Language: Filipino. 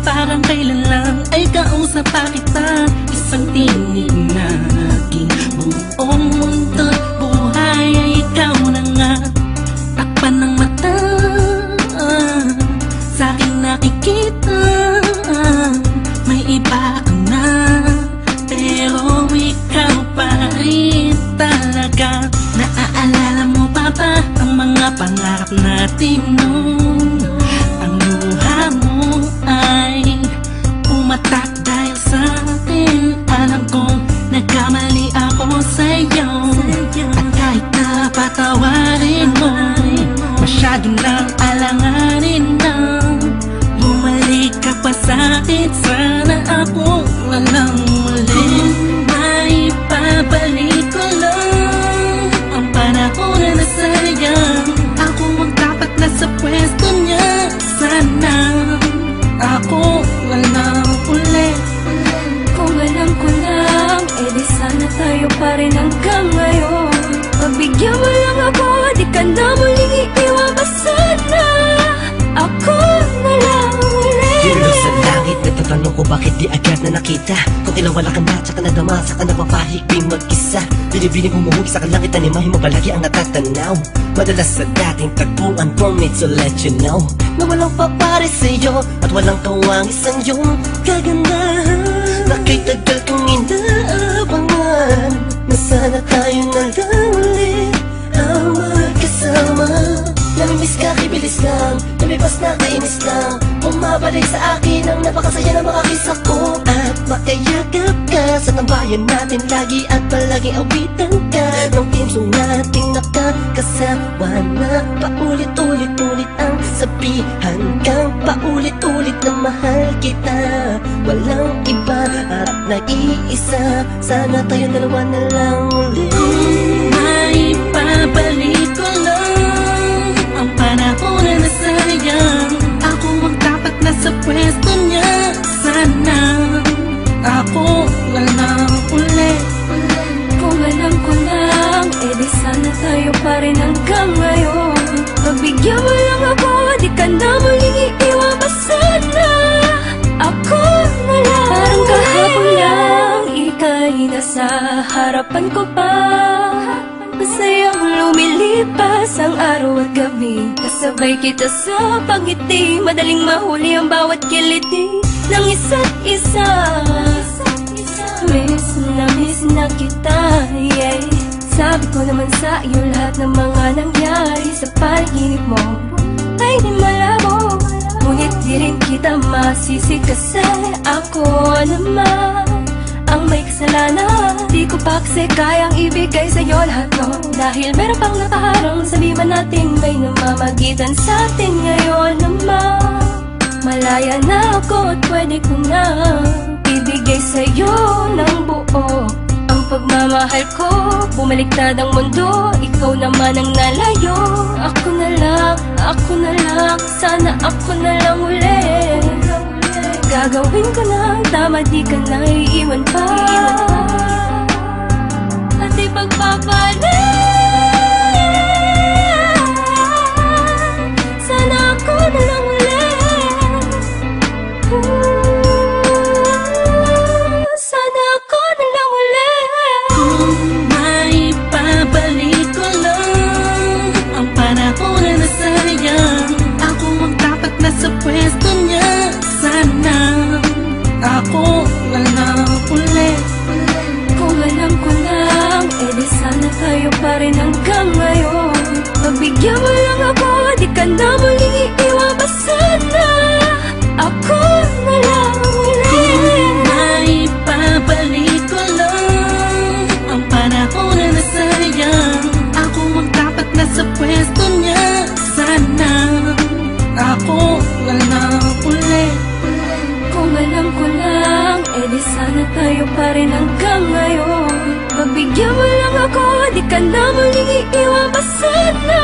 Parang kailan lang ay kausap pa kita pangarap natin noon Ang luha mo ay Umatak dahil sa atin. Alam kong nagkamali ako sa'yo. At kahit na patawarin mo Masyado nang bakit di agad na nakita? Kung kailan wala ka na, tsaka nadama, saka napapahigping mag-isa. Binibining humuhugi sa kalangit, animahin mo palagi ang natatanaw. Madalas sa dating tagpuan for me to let you know. Na walang papare sa'yo, at walang kawangis ang iyong kagandahan Lumipas na, kainis lang Bumabalik sa akin ang napakasaya na makakisa ko At makayakap ka sa tambayan natin lagi At palaging awitan ka. Ng team song nating nakakasama na Paulit-ulit-ulit ang sabihan kang Paulit-ulit na mahal kita. Walang iba at nag-iisa Sana tayo dalawa na lang ulit na nasayang Ako ang dapat nasa pwesto niya. Sana ako walang uli. Kung alam ko lang, edi sana tayo pa rin hanggang ngayon. Pagbigyan mo lang ako, di ka na muling iiwan pa sana Ako na lang. Parang kahapon lang, ika'y nasa harapan ko pa. Masayang lumilipas ang araw at gabi Kasabay kita sa pangiti. Madaling mahuli ang bawat kiliti Ng isa't isa. Miss na miss na kita, yeah. Sabi ko naman sa iyo lahat ng mga nangyari Sa panaginip mo ay di malabo. Ngunit di rin kita masisi kasi ako naman may pa kasi kayang ibigay sa'yo lahat no Dahil meron pang nakaharang Sabi man natin may namamagitan sa atin ngayon naman Malaya na ako at pwede ko na Ibigay sa'yo ng buo. Ang pagmamahal ko Bumaliktad ang mundo Ikaw naman ang nalayo. Ako na lang, ako na lang Sana ako na lang ulit Gagawin ko na tama Di ka na iiwan pa. At rin hanggang ngayon. Pagbigyan mo lang ako, di ka na ka na muling iiwan pa sana